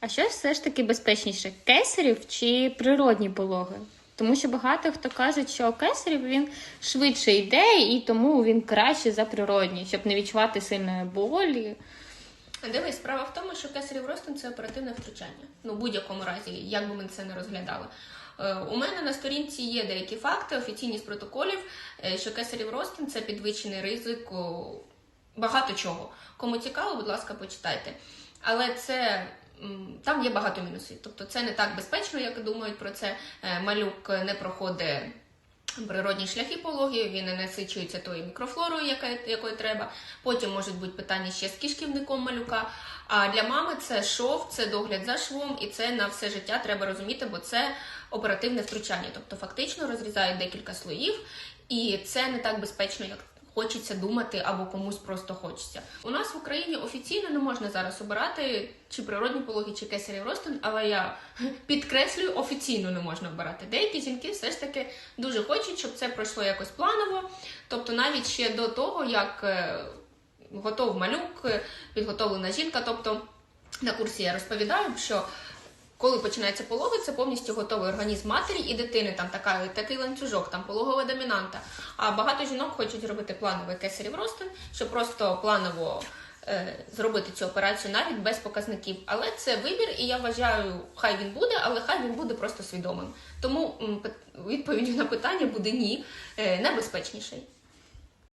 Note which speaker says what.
Speaker 1: А що все ж таки безпечніше, кесарів чи природні пологи? Тому що багато хто кажуть, що кесарів він швидше йде, і тому він краще за природні, щоб не відчувати сильної болі.
Speaker 2: Дивись, справа в тому, що кесарів розтин це оперативне втручання. Ну, в будь-якому разі, як би ми це не розглядали. Е, У мене на сторінці є деякі факти, офіційні з протоколів, е, що кесарів розтин це підвищений ризик багато чого. Кому цікаво, будь ласка, почитайте. Але це там є багато мінусів. Тобто це не так безпечно, як думають про це. Е, Малюк не проходить природні шляхи пологів, він не насичується тою мікрофлорою, якої треба. Потім можуть бути питання ще з кишківником малюка. А для мами це шов, це догляд за швом, і це на все життя треба розуміти, бо це оперативне втручання. Тобто фактично розрізають декілька слоїв, і це не так безпечно, як хочеться думати, або комусь просто хочеться. У нас в Україні офіційно не можна зараз обирати чи природні пологи, чи кесарів розтин, але я підкреслюю, офіційно не можна обирати. Деякі жінки все ж таки дуже хочуть, щоб це пройшло якось планово. Тобто, навіть ще до того, як е, готов малюк, е, підготовлена жінка. Тобто на курсі я розповідаю, що коли починається пологи, це повністю готовий організм матері і дитини. Там така, такий ланцюжок, там пологова домінанта. А багато жінок хочуть зробити плановий кесарів розтин, щоб просто планово е, зробити цю операцію навіть без показників. Але це вибір, і я вважаю, хай він буде, але хай він буде просто свідомим. Тому пит- на питання буде ні, е, найбезпечніший.